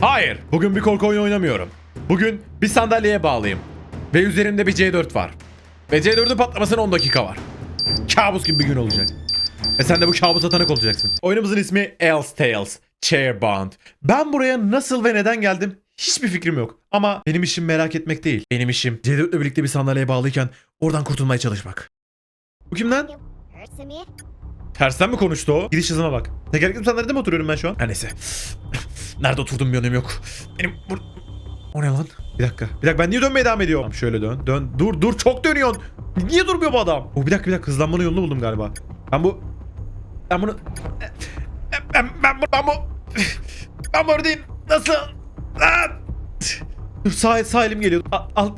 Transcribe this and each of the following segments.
Hayır. Bugün bir korku oyunu oynamıyorum. Bugün bir sandalyeye bağlıyım. Ve üzerimde bir C4 var. Ve C4'ün patlamasına 10 dakika var. Kabus gibi bir gün olacak. Ve sen de bu kabusa tanık olacaksın. Oyunumuzun ismi Else Tales. Chairbound. Ben buraya nasıl ve neden geldim hiçbir fikrim yok. Ama benim işim merak etmek değil. Benim işim C4 ile birlikte bir sandalyeye bağlıyken oradan kurtulmaya çalışmak. Bu kim lan? Hurts me? Tersten mi konuştu o? Gidiş hızıma bak. Tekerlekli sandalyede mi oturuyorum ben şu an? Her neyse. Nerede oturdum bir önemi yok. Benim bur... O ne lan? Bir dakika. Bir dakika ben niye dönmeye devam ediyorum? Tamam şöyle dön. Dön. Dur dur çok dönüyorsun. Niye durmuyor bu adam? Oh, bir dakika bir dakika hızlanmanın yolunu buldum galiba. Ben bu... Ben bunu... Ben, ben, bu... Ben bu... Ben buradayım. Nasıl? Dur sağ, sağ elim geliyor. Al, al.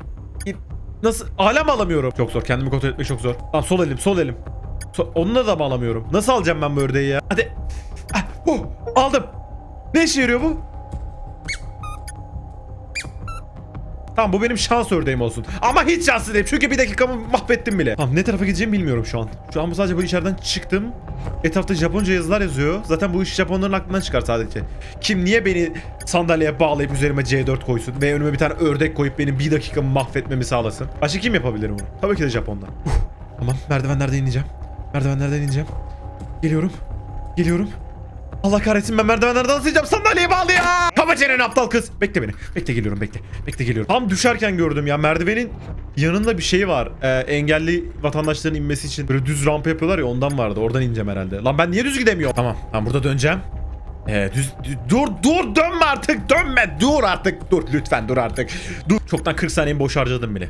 Nasıl? Hala mı alamıyorum? Çok zor. Kendimi kontrol etmek çok zor. Tamam sol elim sol elim. Onunla da mı alamıyorum? Nasıl alacağım ben bu ördeği ya? Hadi. Ah, oh, aldım. Ne işe yarıyor bu? Tamam bu benim şans ördeğim olsun. Ama hiç şanslı değilim çünkü bir dakikamı mahvettim bile. Tamam ne tarafa gideceğimi bilmiyorum şu an. Şu an bu sadece bu içeriden çıktım. Etrafta Japonca yazılar yazıyor. Zaten bu iş Japonların aklından çıkar sadece. Kim niye beni sandalyeye bağlayıp üzerime C4 koysun ve önüme bir tane ördek koyup benim bir dakikamı mahvetmemi sağlasın? Başka kim yapabilir bunu? Tabii ki de Japonlar. Uf. Tamam merdivenlerden ineceğim. Merdivenlerden ineceğim. Geliyorum. Geliyorum. Allah kahretsin ben merdivenlerden atlayacağım sandalyeye bağlı ya. Kapa çeneni aptal kız. Bekle beni. Bekle geliyorum bekle. Bekle geliyorum. Tam düşerken gördüm ya merdivenin yanında bir şey var. Ee, engelli vatandaşların inmesi için böyle düz rampa yapıyorlar ya ondan vardı. Oradan ineceğim herhalde. Lan ben niye düz gidemiyorum? Tamam. Ben burada döneceğim. Ee, düz, dü- dur dur dönme artık dönme dur artık dur lütfen dur artık dur çoktan 40 saniyemi boş harcadım bile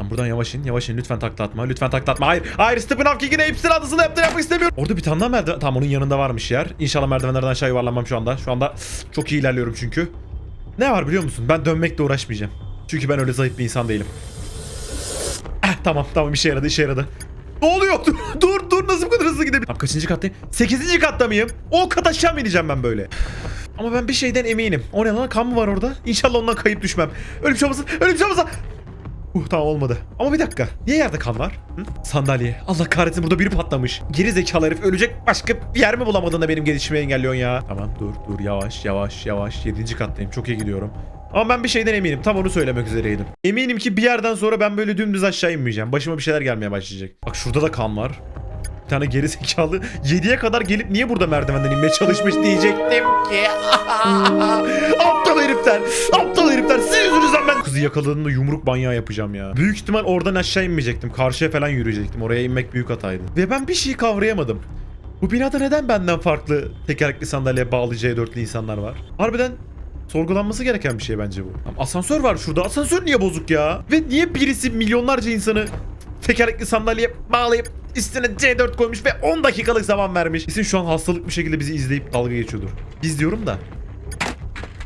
Lan buradan yavaş in yavaş in lütfen takla atma lütfen takla atma hayır hayır Stephen Hawking'in hepsini adısını yaptı yapmak istemiyorum Orada bir tane daha merdiven tamam onun yanında varmış yer İnşallah merdivenlerden aşağı yuvarlanmam şu anda şu anda çok iyi ilerliyorum çünkü Ne var biliyor musun ben dönmekle uğraşmayacağım Çünkü ben öyle zayıf bir insan değilim Eh, tamam tamam işe yaradı işe yaradı ne oluyor? Dur dur, dur nasıl bu kadar hızlı gidebilirim? Tamam, kaçıncı kattayım? Sekizinci katta mıyım? O kat aşağı mı ineceğim ben böyle? Ama ben bir şeyden eminim. O ne lan? Kan mı var orada? İnşallah ondan kayıp düşmem. Öyle bir şey olmasın. Uh tamam olmadı. Ama bir dakika. Niye yerde kan var? Hı? Sandalye. Allah kahretsin burada biri patlamış. Geri zekalı herif ölecek başka bir yer mi bulamadın da benim gelişimi engelliyorsun ya? Tamam dur dur yavaş yavaş yavaş. Yedinci kattayım. Çok iyi gidiyorum. Ama ben bir şeyden eminim. Tam onu söylemek üzereydim. Eminim ki bir yerden sonra ben böyle dümdüz aşağı inmeyeceğim. Başıma bir şeyler gelmeye başlayacak. Bak şurada da kan var. Tane geri zekalı 7'ye kadar gelip niye burada merdivenden inmeye çalışmış diyecektim ki. aptal herifler. Aptal herifler. Sizin yüzünüzden ben kızı yakaladığımda yumruk banyağı yapacağım ya. Büyük ihtimal oradan aşağı inmeyecektim. Karşıya falan yürüyecektim. Oraya inmek büyük hataydı. Ve ben bir şeyi kavrayamadım. Bu binada neden benden farklı tekerlekli sandalyeye bağlı C4'lü insanlar var? Harbiden sorgulanması gereken bir şey bence bu. Asansör var şurada. Asansör niye bozuk ya? Ve niye birisi milyonlarca insanı tekerlekli sandalyeye bağlayıp üstüne C4 koymuş ve 10 dakikalık zaman vermiş. Kesin şu an hastalık bir şekilde bizi izleyip dalga geçiyordur. Biz diyorum da.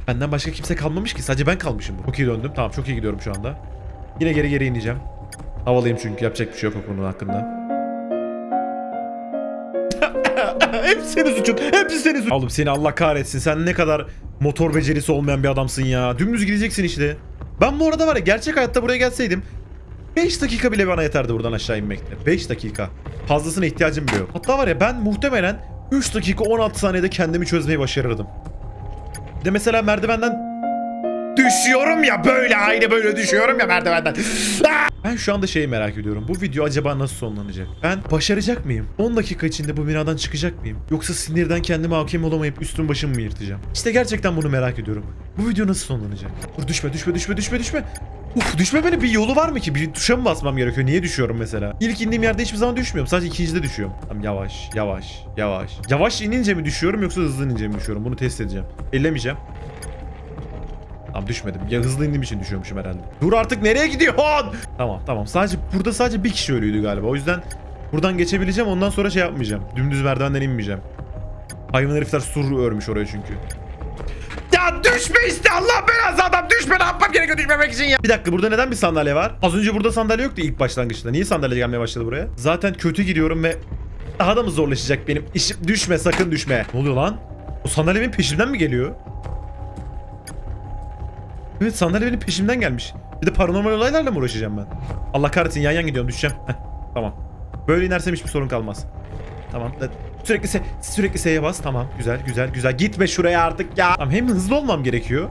Benden başka kimse kalmamış ki. Sadece ben kalmışım. Çok iyi döndüm. Tamam çok iyi gidiyorum şu anda. Yine geri geri ineceğim. Havalıyım çünkü yapacak bir şey yok o konu hakkında. Hepsi senin suçun. Hepsi senin suçun. Oğlum seni Allah kahretsin. Sen ne kadar motor becerisi olmayan bir adamsın ya. Dümdüz gideceksin işte. Ben bu arada var ya gerçek hayatta buraya gelseydim 5 dakika bile bana yeterdi buradan aşağı inmekte. 5 dakika. Fazlasına ihtiyacım bile yok. Hatta var ya ben muhtemelen 3 dakika 16 saniyede kendimi çözmeyi başarırdım. De mesela merdivenden düşüyorum ya böyle aynı böyle düşüyorum ya merdivenden. Ah! Ben şu anda şeyi merak ediyorum. Bu video acaba nasıl sonlanacak? Ben başaracak mıyım? 10 dakika içinde bu binadan çıkacak mıyım? Yoksa sinirden kendime hakim olamayıp üstüm başımı mı yırtacağım? İşte gerçekten bunu merak ediyorum. Bu video nasıl sonlanacak? Dur düşme düşme düşme düşme düşme. Uf düşmemenin bir yolu var mı ki? Bir tuşa mı basmam gerekiyor? Niye düşüyorum mesela? İlk indiğim yerde hiçbir zaman düşmüyorum. Sadece ikincide düşüyorum. Tamam yavaş, yavaş, yavaş. Yavaş inince mi düşüyorum yoksa hızlı inince mi düşüyorum? Bunu test edeceğim. Ellemeyeceğim. Tamam düşmedim. Ya hızlı indiğim için düşüyormuşum herhalde. Dur artık nereye gidiyorsun? Tamam tamam. Sadece burada sadece bir kişi ölüydü galiba. O yüzden buradan geçebileceğim. Ondan sonra şey yapmayacağım. Dümdüz merdivenden inmeyeceğim. Hayvan herifler sur örmüş oraya çünkü. Ya düşme işte Allah belası adam düşme ne yapmam gerekiyor düşmemek için ya. Bir dakika burada neden bir sandalye var? Az önce burada sandalye yoktu ilk başlangıçta. Niye sandalye gelmeye başladı buraya? Zaten kötü gidiyorum ve daha da mı zorlaşacak benim işim? Düşme sakın düşme. Ne oluyor lan? O sandalye benim peşimden mi geliyor? Evet sandalye benim peşimden gelmiş. Bir de paranormal olaylarla mı uğraşacağım ben? Allah kahretsin yan yan gidiyorum düşeceğim. Heh, tamam. Böyle inersem hiçbir sorun kalmaz. Tamam. Sürekli se sürekli S'ye bas. Tamam. Güzel güzel güzel. Gitme şuraya artık ya. Tamam hem hızlı olmam gerekiyor.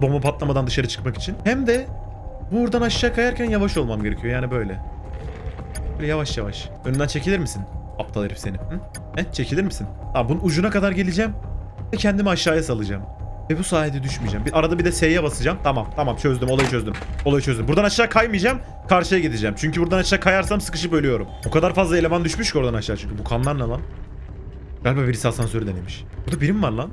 Bomba patlamadan dışarı çıkmak için. Hem de buradan aşağı kayarken yavaş olmam gerekiyor. Yani böyle. Böyle yavaş yavaş. Önünden çekilir misin? Aptal herif seni. Hı? He? Çekilir misin? Abi bunun ucuna kadar geleceğim. Ve kendimi aşağıya salacağım. Ve bu sayede düşmeyeceğim. Bir arada bir de S'ye basacağım. Tamam tamam çözdüm olayı çözdüm. Olayı çözdüm. Buradan aşağı kaymayacağım. Karşıya gideceğim. Çünkü buradan aşağı kayarsam sıkışıp ölüyorum. O kadar fazla eleman düşmüş ki oradan aşağı çünkü. Bu kanlar ne lan? Galiba birisi asansörü denemiş. Burada biri mi var lan?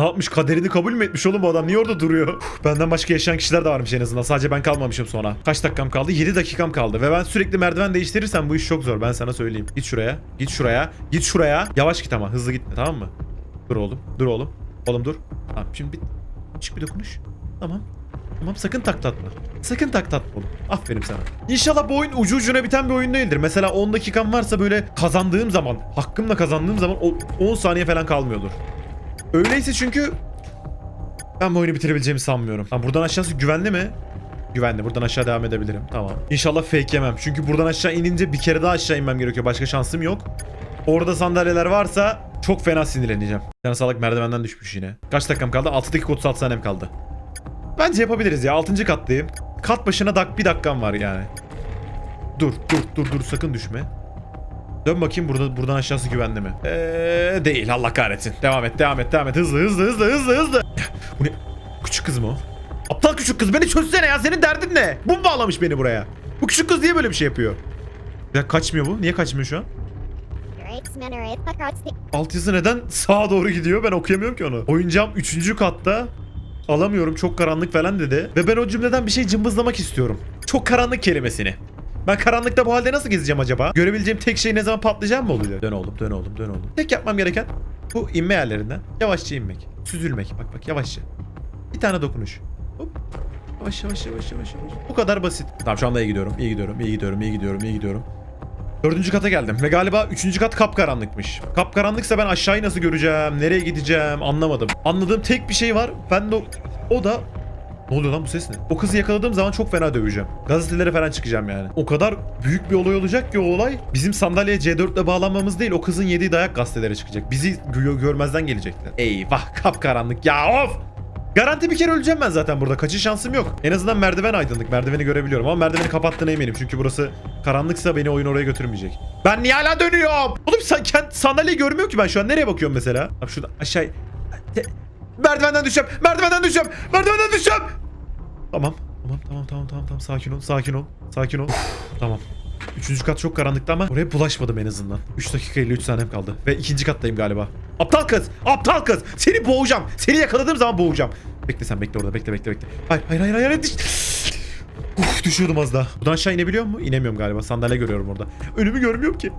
Ne yapmış? Kaderini kabul mü etmiş oğlum bu adam? Niye orada duruyor? Benden başka yaşayan kişiler de varmış en azından. Sadece ben kalmamışım sonra. Kaç dakikam kaldı? 7 dakikam kaldı. Ve ben sürekli merdiven değiştirirsem bu iş çok zor. Ben sana söyleyeyim. Git şuraya. Git şuraya. Git şuraya. Yavaş git ama. Hızlı gitme tamam mı? Dur oğlum. Dur oğlum. Oğlum dur. Tamam şimdi bir... Çık bir dokunuş. Tamam. Tamam sakın taklatma. Sakın taklatma oğlum. Aferin sana. İnşallah bu oyun ucu ucuna biten bir oyun değildir. Mesela 10 dakikam varsa böyle kazandığım zaman, hakkımla kazandığım zaman o 10 saniye falan kalmıyordur. Öyleyse çünkü ben bu oyunu bitirebileceğimi sanmıyorum. Ha, buradan aşağısı güvenli mi? Güvenli. Buradan aşağı devam edebilirim. Tamam. İnşallah fake yemem. Çünkü buradan aşağı inince bir kere daha aşağı inmem gerekiyor. Başka şansım yok. Orada sandalyeler varsa çok fena sinirleneceğim. Yani salak merdivenden düşmüş yine. Kaç dakikam kaldı? 6 dakika 36 saniyem kaldı. Bence yapabiliriz ya. 6. kattayım. Kat başına dak bir dakikam var yani. Dur dur dur dur sakın düşme. Dön bakayım burada buradan aşağısı güvenli mi? Eee değil Allah kahretsin. Devam et devam et devam et. Hızlı hızlı hızlı hızlı hızlı. Bu ne? Küçük kız mı o? Aptal küçük kız beni çözsene ya senin derdin ne? Bu mu bağlamış beni buraya? Bu küçük kız niye böyle bir şey yapıyor? Ya kaçmıyor bu. Niye kaçmıyor şu an? Alt yazı neden sağa doğru gidiyor? Ben okuyamıyorum ki onu. Oyuncağım 3. katta. Alamıyorum çok karanlık falan dedi. Ve ben o cümleden bir şey cımbızlamak istiyorum. Çok karanlık kelimesini. Ben karanlıkta bu halde nasıl gezeceğim acaba? Görebileceğim tek şey ne zaman patlayacağım mı olacak? Dön oğlum, dön oğlum, dön oğlum. Tek yapmam gereken bu inme yerlerinden yavaşça inmek. Süzülmek. Bak bak yavaşça. Bir tane dokunuş. Hop. Yavaş yavaş yavaş yavaş. Bu kadar basit. Tamam şu anda iyi gidiyorum. iyi gidiyorum. iyi gidiyorum. iyi gidiyorum. iyi gidiyorum. Dördüncü kata geldim ve galiba üçüncü kat kapkaranlıkmış. Kapkaranlıksa ben aşağıyı nasıl göreceğim, nereye gideceğim anlamadım. Anladığım tek bir şey var. Ben de o, o da... Ne oluyor lan bu ses ne? O kızı yakaladığım zaman çok fena döveceğim. Gazetelere falan çıkacağım yani. O kadar büyük bir olay olacak ki o olay. Bizim sandalyeye C4 ile bağlanmamız değil o kızın yediği dayak gazetelere çıkacak. Bizi gö- görmezden gelecekler. Eyvah kapkaranlık ya of! Garanti bir kere öleceğim ben zaten burada. Kaçış şansım yok. En azından merdiven aydınlık. Merdiveni görebiliyorum ama merdiveni kapattığına eminim. Çünkü burası karanlıksa beni oyun oraya götürmeyecek. Ben niye hala dönüyorum? Oğlum sen kend sandalyeyi görmüyorum ki ben şu an. Nereye bakıyorum mesela? Abi şurada aşağı... Merdivenden düşeceğim. Merdivenden düşeceğim. Merdivenden düşeceğim. Tamam. Tamam tamam tamam tamam tamam sakin ol sakin ol sakin ol. tamam. Üçüncü kat çok karanlıktı ama oraya bulaşmadım en azından. 3 dakika 53 saniyem kaldı. Ve ikinci kattayım galiba. Aptal kız! Aptal kız! Seni boğacağım! Seni yakaladığım zaman boğacağım. Bekle sen bekle orada bekle bekle bekle. Hayır hayır hayır hayır. hayır. Uf düşüyordum az daha. Buradan aşağı inebiliyor mu? İnemiyorum galiba. Sandalye görüyorum orada. Önümü görmüyorum ki.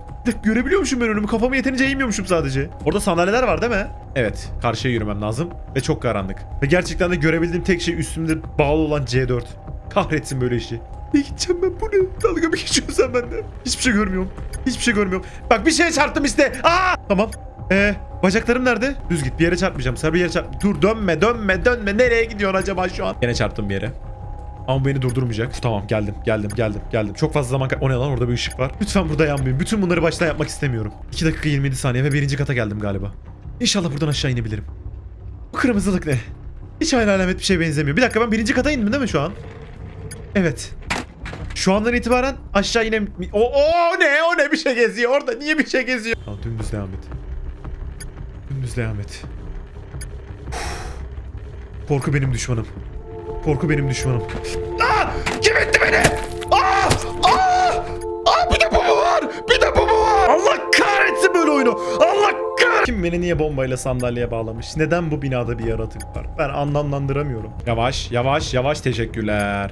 Görebiliyormuşum ben önümü. Kafamı yeterince eğmiyormuşum sadece. Orada sandalyeler var değil mi? Evet. Karşıya yürümem lazım. Ve çok karanlık. Ve gerçekten de görebildiğim tek şey üstümde bağlı olan C4. Kahretsin böyle işi. Ne gideceğim ben bu ne? Dalga mı geçiyorsun sen benden? Hiçbir şey görmüyorum. Hiçbir şey görmüyorum. Bak bir şeye çarptım işte. Aa! Tamam. Ee, bacaklarım nerede? Düz git. Bir yere çarpmayacağım. Sen bir yere çarp. Dur dönme dönme dönme. Nereye gidiyorsun acaba şu an? Yine çarptım bir yere. Ama beni durdurmayacak. Tamam geldim geldim geldim geldim. Çok fazla zaman O ne lan orada bir ışık var. Lütfen burada yanmayın. Bütün bunları baştan yapmak istemiyorum. 2 dakika 27 saniye ve birinci kata geldim galiba. İnşallah buradan aşağı inebilirim. Bu kırmızılık ne? Hiç hayal alamet bir şey benzemiyor. Bir dakika ben birinci kata indim değil mi şu an? Evet. Şu andan itibaren aşağı inem... O, o ne? O ne bir şey geziyor orada? Niye bir şey geziyor? Tamam dümdüz devam et. Dümdüz devam et. Korku benim düşmanım. Korku benim düşmanım. Aa! Kim etti beni? Aa! Aa! Aa! Bir de bu mu var? Bir de bu mu var? Allah kahretsin böyle oyunu. Allah kahretsin. Kim beni niye bombayla sandalyeye bağlamış? Neden bu binada bir yaratık var? Ben anlamlandıramıyorum. Yavaş, yavaş, yavaş teşekkürler.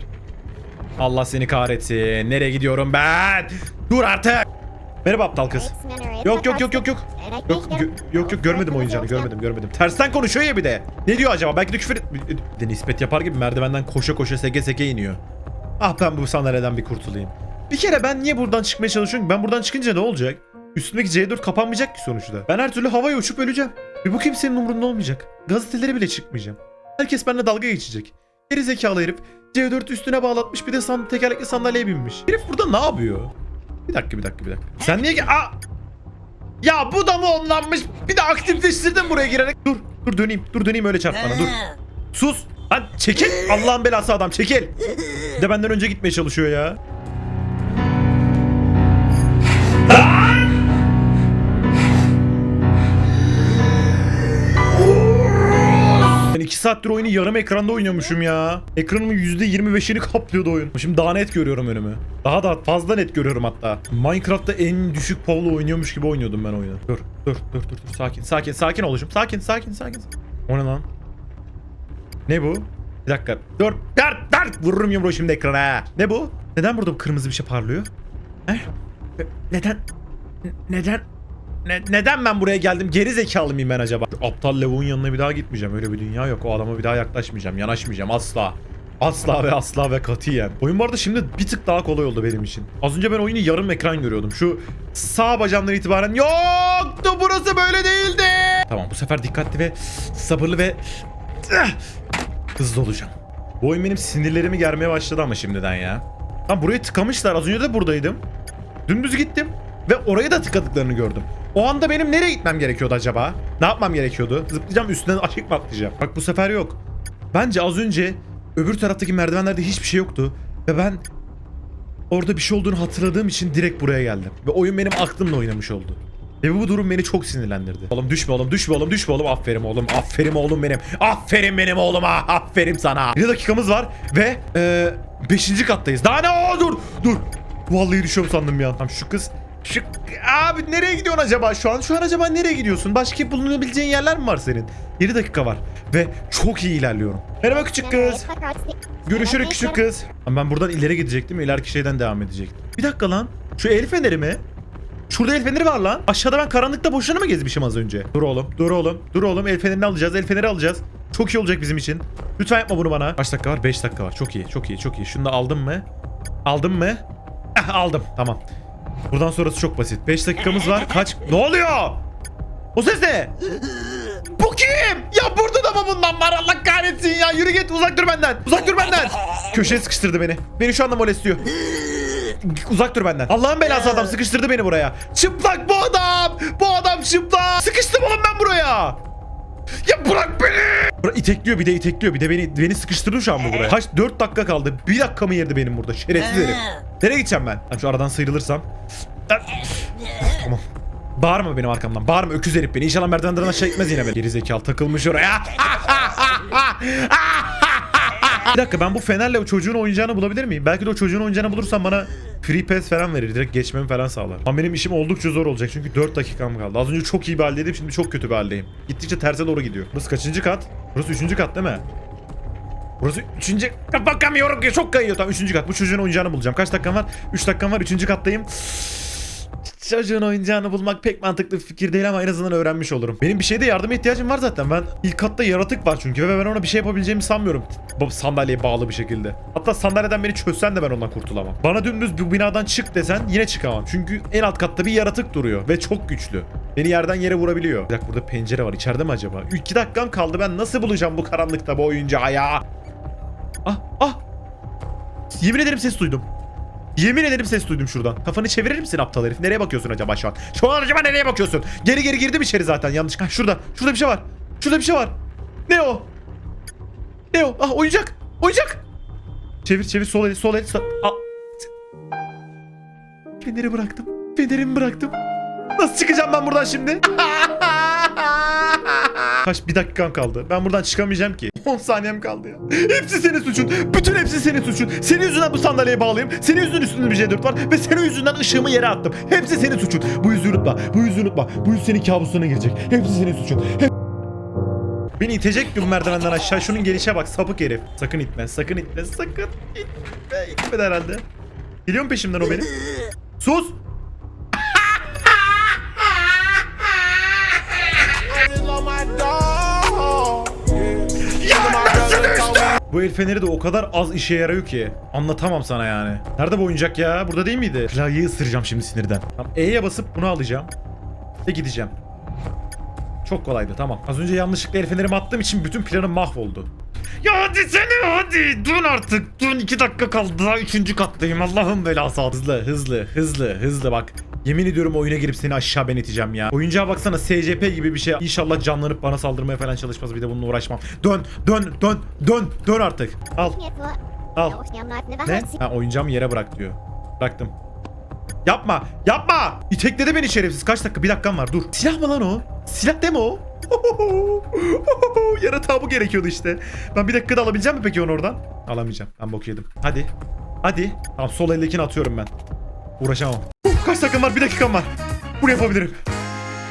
Allah seni kahretsin. Nereye gidiyorum ben? Dur artık. Merhaba aptal kız. Yok yok yok yok yok. Yok yok yok görmedim oyuncağını görmedim görmedim. Tersten konuşuyor ya bir de. Ne diyor acaba? Belki de küfür bir de nispet yapar gibi merdivenden koşa koşa seke seke iniyor. Ah ben bu sandalyeden bir kurtulayım. Bir kere ben niye buradan çıkmaya çalışıyorum? Ben buradan çıkınca ne olacak? Üstümdeki C4 kapanmayacak ki sonuçta. Ben her türlü havaya uçup öleceğim. Ve bu kimsenin umurunda olmayacak. Gazetelere bile çıkmayacağım. Herkes benimle dalga geçecek. Geri zekalı herif C4 üstüne bağlatmış bir de san tekerlekli sandalyeye binmiş. Herif burada ne yapıyor? Bir dakika bir dakika bir dakika. Sen niye ge- Aa! Ya bu da mı onlanmış? Bir de aktifleştirdin buraya girerek. Dur dur döneyim. Dur döneyim öyle çarp bana dur. Sus. Lan çekil. Allah'ın belası adam çekil. Bir de benden önce gitmeye çalışıyor ya. 2 saattir oyunu yarım ekranda oynuyormuşum ya. Ekranımın %25'ini kaplıyordu oyun. Şimdi daha net görüyorum önümü. Daha da fazla net görüyorum hatta. Minecraft'ta en düşük povla oynuyormuş gibi oynuyordum ben oyunu. Dur, dur, dur, dur, dur. Sakin, sakin, sakin oluşum. Sakin, sakin, sakin. O ne lan? Ne bu? Bir dakika. Dur, dur, dur. Vururum yumruğu şimdi ekrana. Ne bu? Neden burada bu kırmızı bir şey parlıyor? He? Neden? Neden? Ne- neden ben buraya geldim? Geri zekalı mıyım ben acaba? Şu Aptal Levon yanına bir daha gitmeyeceğim. Öyle bir dünya yok. O adama bir daha yaklaşmayacağım. Yanaşmayacağım asla. Asla ve asla ve katiyen. Oyun bu arada şimdi bir tık daha kolay oldu benim için. Az önce ben oyunu yarım ekran görüyordum. Şu sağ bacağımdan itibaren yoktu burası böyle değildi. Tamam bu sefer dikkatli ve sabırlı ve hızlı olacağım. Bu oyun benim sinirlerimi germeye başladı ama şimdiden ya. Tam buraya tıkamışlar. Az önce de buradaydım. Dümdüz gittim ve oraya da tıkadıklarını gördüm. O anda benim nereye gitmem gerekiyordu acaba? Ne yapmam gerekiyordu? Zıplayacağım üstünden açık mı atlayacağım? Bak bu sefer yok. Bence az önce öbür taraftaki merdivenlerde hiçbir şey yoktu. Ve ben orada bir şey olduğunu hatırladığım için direkt buraya geldim. Ve oyun benim aklımla oynamış oldu. Ve bu durum beni çok sinirlendirdi. Oğlum düşme oğlum düşme oğlum düşme oğlum. Aferin oğlum aferin oğlum benim. Aferin benim oğluma aferin sana. Bir dakikamız var ve e, beşinci kattayız. Daha ne o dur dur. Vallahi düşüyorum sandım ya. Tamam şu kız şu abi nereye gidiyorsun acaba şu an? Şu an acaba nereye gidiyorsun? Başka bulunabileceğin yerler mi var senin? 7 dakika var ve çok iyi ilerliyorum. Merhaba küçük kız. Görüşürüz küçük kız. Ama ben buradan ileri gidecektim. ileriki şeyden devam edecektim. Bir dakika lan. Şu el feneri mi? Şurada el feneri var lan. Aşağıda ben karanlıkta boşuna mı gezmişim az önce? Dur oğlum, dur oğlum, dur oğlum. El fenerini alacağız, el feneri alacağız. Çok iyi olacak bizim için. Lütfen yapma bunu bana. Kaç dakika var? 5 dakika var. Çok iyi, çok iyi, çok iyi. Şunu da aldım mı? Aldım mı? Eh, aldım. Tamam. Buradan sonrası çok basit. 5 dakikamız var. Kaç? Ne oluyor? O ses ne? Bu kim? Ya burada da mı bundan var? Allah kahretsin ya. Yürü git. Uzak dur benden. Uzak dur benden. Köşeye sıkıştırdı beni. Beni şu anda molestiyor. Uzak dur benden. Allah'ın belası adam sıkıştırdı beni buraya. Çıplak bu adam. Bu adam çıplak. Sıkıştım oğlum ben buraya. Ya bırak beni. Bırak, itekliyor bir de itekliyor. Bir de beni beni sıkıştırdı şu an bu buraya. Kaç 4 dakika kaldı. 1 dakika mı yerdi benim burada? Şerefsiz herif. Nereye gideceğim ben? Ben şu aradan sıyrılırsam. Tamam. Bağırma benim arkamdan. Bağırma öküz herif beni. İnşallah merdivenden aşağı gitmez yine beni. Geri zekalı takılmış oraya. Bir dakika ben bu fenerle o çocuğun oyuncağını bulabilir miyim? Belki de o çocuğun oyuncağını bulursam bana free pass falan verir. Direkt geçmemi falan sağlar. Ama benim işim oldukça zor olacak çünkü 4 dakikam kaldı. Az önce çok iyi bir haldeydim şimdi çok kötü bir haldeyim. Gittikçe terse doğru gidiyor. Burası kaçıncı kat? Burası 3. kat değil mi? Burası 3. Bakamıyorum ki çok kayıyor. Tamam 3. kat. Bu çocuğun oyuncağını bulacağım. Kaç dakikam var? 3 dakikam var. 3. kattayım. Çocuğun oyuncağını bulmak pek mantıklı bir fikir değil ama en azından öğrenmiş olurum. Benim bir şeyde yardıma ihtiyacım var zaten. Ben ilk katta yaratık var çünkü ve ben ona bir şey yapabileceğimi sanmıyorum. Sandalyeye bağlı bir şekilde. Hatta sandalyeden beni çözsen de ben ondan kurtulamam. Bana dümdüz bu binadan çık desen yine çıkamam. Çünkü en alt katta bir yaratık duruyor ve çok güçlü. Beni yerden yere vurabiliyor. Bir dakika burada pencere var. İçeride mi acaba? 2 dakikam kaldı. Ben nasıl bulacağım bu karanlıkta bu oyuncağı ya? Ah ah. Yemin ederim ses duydum. Yemin ederim ses duydum şuradan. Kafanı çevirir misin aptal herif? Nereye bakıyorsun acaba şu an? Şu an acaba nereye bakıyorsun? Geri geri girdim içeri zaten yanlış. Ha, şurada. Şurada bir şey var. Şurada bir şey var. Ne o? Ne o? Ah oyuncak. Oyuncak. Çevir çevir sol el sol el. Sol... Aa. Feneri bıraktım. Fenerimi bıraktım. Nasıl çıkacağım ben buradan şimdi? Kaç bir dakikam kaldı. Ben buradan çıkamayacağım ki. 10 saniyem kaldı ya. Hepsi senin suçun. Bütün hepsi senin suçun. Senin yüzünden bu sandalyeye bağlıyım. Senin yüzünden üstünde bir C4 var. Ve senin yüzünden ışığımı yere attım. Hepsi senin suçun. Bu yüzü unutma. Bu yüzü unutma. Bu yüz senin kabusuna girecek. Hepsi senin suçun. Hep... Beni itecek bir merdivenden aşağı. Şunun gelişe bak sapık herif. Sakın itme. Sakın itme. Sakın itme. İtmedi herhalde. Geliyor mu peşimden o benim? Sus. Bu el feneri de o kadar az işe yarıyor ki. Anlatamam sana yani. Nerede bu oyuncak ya? Burada değil miydi? Klavyeyi ısıracağım şimdi sinirden. Tamam E'ye basıp bunu alacağım. Ve gideceğim. Çok kolaydı tamam. Az önce yanlışlıkla el fenerimi attığım için bütün planım mahvoldu. Ya hadi seni hadi. Dön artık. Dön iki dakika kaldı. Daha üçüncü kattayım. Allah'ım belası. Hızlı hızlı hızlı hızlı bak. Yemin ediyorum oyuna girip seni aşağı ben iteceğim ya. Oyuncağa baksana SCP gibi bir şey. İnşallah canlanıp bana saldırmaya falan çalışmaz. Bir de bununla uğraşmam. Dön, dön, dön, dön, dön artık. Al, al. Ne? Ha oyuncağımı yere bırak diyor. Bıraktım. Yapma, yapma. İtekledi beni şerefsiz. Kaç dakika? Bir dakikam var. Dur. Silah mı lan o? Silah mi o? Yaratığa bu gerekiyordu işte. Ben bir dakikada alabileceğim mi peki onu oradan? Alamayacağım. Ben bok yedim. Hadi. Hadi. Tamam sol eldekini atıyorum ben. Uğraşamam. Kaç dakikam var? Bir dakikam var. Bunu yapabilirim.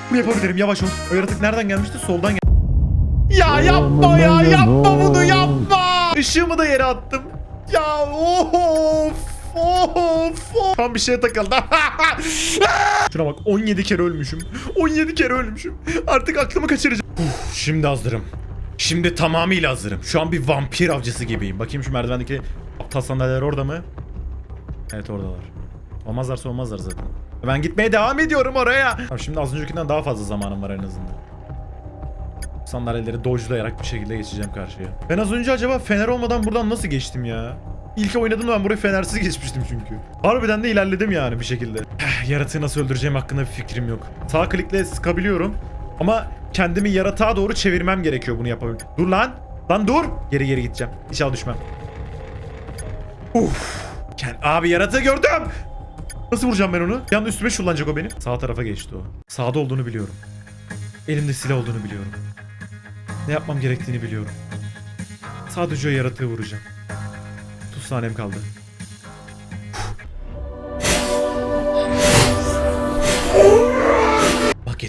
Bunu yapabilirim. Yavaş ol. O yaratık nereden gelmişti? Soldan gel. Ya yapma ya. Yapma bunu yapma. Işığımı da yere attım. Ya of. Of. of. Tam bir şeye takıldı. Şuna bak 17 kere ölmüşüm. 17 kere ölmüşüm. Artık aklımı kaçıracağım. Uf, şimdi hazırım. Şimdi tamamıyla hazırım. Şu an bir vampir avcısı gibiyim. Bakayım şu merdivendeki aptal sandalyeler orada mı? Evet oradalar. Olmazlarsa olmazlar zaten. Ben gitmeye devam ediyorum oraya. Tamam, şimdi az öncekinden daha fazla zamanım var en azından. Sandalyeleri dojlayarak bir şekilde geçeceğim karşıya. Ben az önce acaba fener olmadan buradan nasıl geçtim ya? İlk oynadığımda ben burayı fenersiz geçmiştim çünkü. Harbiden de ilerledim yani bir şekilde. Eh, Yaratığı nasıl öldüreceğim hakkında bir fikrim yok. Sağ klikle sıkabiliyorum. Ama kendimi yaratığa doğru çevirmem gerekiyor bunu yapabilmek. Dur lan. Lan dur. Geri geri gideceğim. İnşallah düşmem. Uf. Abi yaratığı gördüm. Nasıl vuracağım ben onu? Bir anda üstüme şullanacak o benim. Sağ tarafa geçti o. Sağda olduğunu biliyorum. Elimde silah olduğunu biliyorum. Ne yapmam gerektiğini biliyorum. Sadece o yaratığı vuracağım. 30 saniyem kaldı.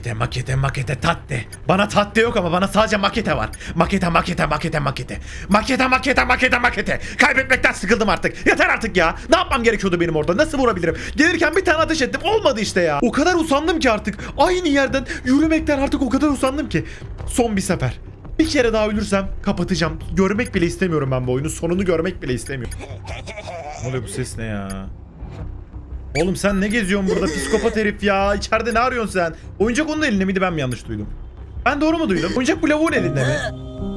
Makete makete makete tatte. Bana tatte yok ama bana sadece makete var. Makete makete makete makete. Makete makete makete makete. Kaybetmekten sıkıldım artık. Yeter artık ya. Ne yapmam gerekiyordu benim orada? Nasıl vurabilirim? Gelirken bir tane ateş ettim. Olmadı işte ya. O kadar usandım ki artık. Aynı yerden yürümekten artık o kadar usandım ki. Son bir sefer. Bir kere daha ölürsem kapatacağım. Görmek bile istemiyorum ben bu oyunu. Sonunu görmek bile istemiyorum. Ne oluyor bu ses ne ya? Oğlum sen ne geziyorsun burada psikopat herif ya? İçeride ne arıyorsun sen? Oyuncak onun elinde miydi ben mi yanlış duydum? Ben doğru mu duydum? Oyuncak bu lavuğun elinde mi?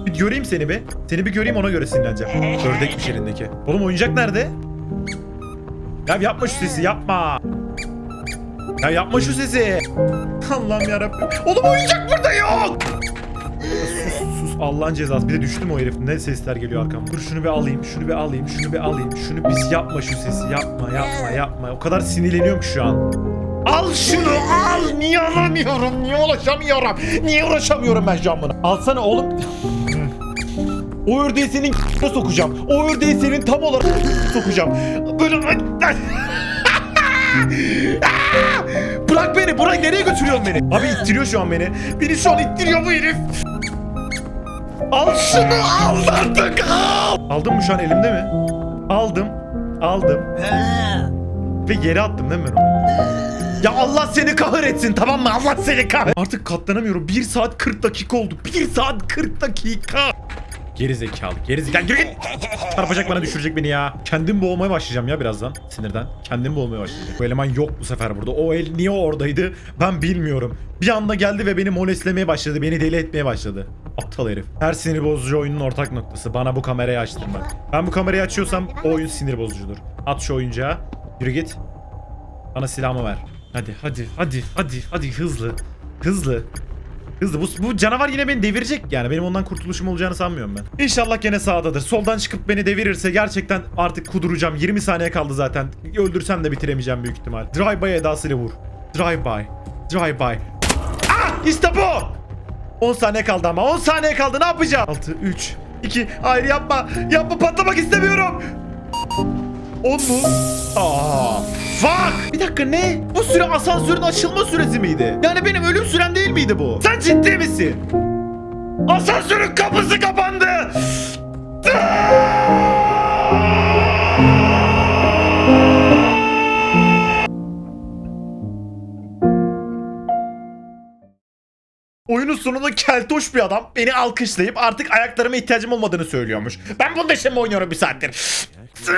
Bir göreyim seni bir. Seni bir göreyim ona göre sinirleneceğim. Ördekmiş elindeki. Oğlum oyuncak nerede? Ya yapma şu sesi yapma. Ya yapma şu sesi. Allah'ım yarabbim. Oğlum oyuncak burada yok. Allah'ın cezası. Bir de düştüm o herif. Ne sesler geliyor arkamda. Dur şunu bir alayım, şunu bir alayım, şunu bir alayım. Şunu biz yapma şu sesi. Yapma, yapma, yapma. O kadar sinirleniyorum ki şu an. Al şunu al. Niye alamıyorum? Niye ulaşamıyorum? Niye uğraşamıyorum ben şu an buna? Alsana oğlum. O ördeği senin sokacağım. O ördeği senin tam olarak sokacağım. Böyle... Bırak beni, bırak nereye götürüyorsun beni? Abi ittiriyor şu an beni. Beni şu an ittiriyor bu herif. Al şunu al artık al. Aldın mı şu an elimde mi? Aldım. Aldım. Ve geri attım değil mi ben onu? Ya Allah seni kahretsin tamam mı? Allah seni kahretsin. Artık katlanamıyorum. 1 saat 40 dakika oldu. 1 saat 40 dakika. Geri zekalı. Geri zekalı. Geri git. Çarpacak bana düşürecek beni ya. Kendim boğmaya başlayacağım ya birazdan. Sinirden. Kendim boğmaya başlayacağım. Bu eleman yok bu sefer burada. O el niye oradaydı ben bilmiyorum. Bir anda geldi ve beni molestlemeye başladı. Beni deli etmeye başladı. Aptal herif. Her sinir bozucu oyunun ortak noktası. Bana bu kamerayı açtırmak. Ben bu kamerayı açıyorsam o oyun sinir bozucudur. At şu oyuncağı. Yürü git. Bana silahımı ver. Hadi hadi hadi hadi hadi hızlı. Hızlı. Hızlı. Bu, bu canavar yine beni devirecek yani. Benim ondan kurtuluşum olacağını sanmıyorum ben. İnşallah gene sağdadır. Soldan çıkıp beni devirirse gerçekten artık kuduracağım. 20 saniye kaldı zaten. Öldürsem de bitiremeyeceğim büyük ihtimal. Drive by edasıyla vur. Drive by. Drive by. Ah! İşte bu! 10 saniye kaldı ama. 10 saniye kaldı. Ne yapacağım? 6, 3, 2. Hayır yapma. Yapma patlamak istemiyorum. 10 mu? Aa, fuck! Bir dakika ne? Bu süre asansörün açılma süresi miydi? Yani benim ölüm sürem değil miydi bu? Sen ciddi misin? Asansörün kapısı kapandı! Oyunun sonunda keltoş bir adam beni alkışlayıp artık ayaklarıma ihtiyacım olmadığını söylüyormuş. Ben bunun için mi oynuyorum bir saattir?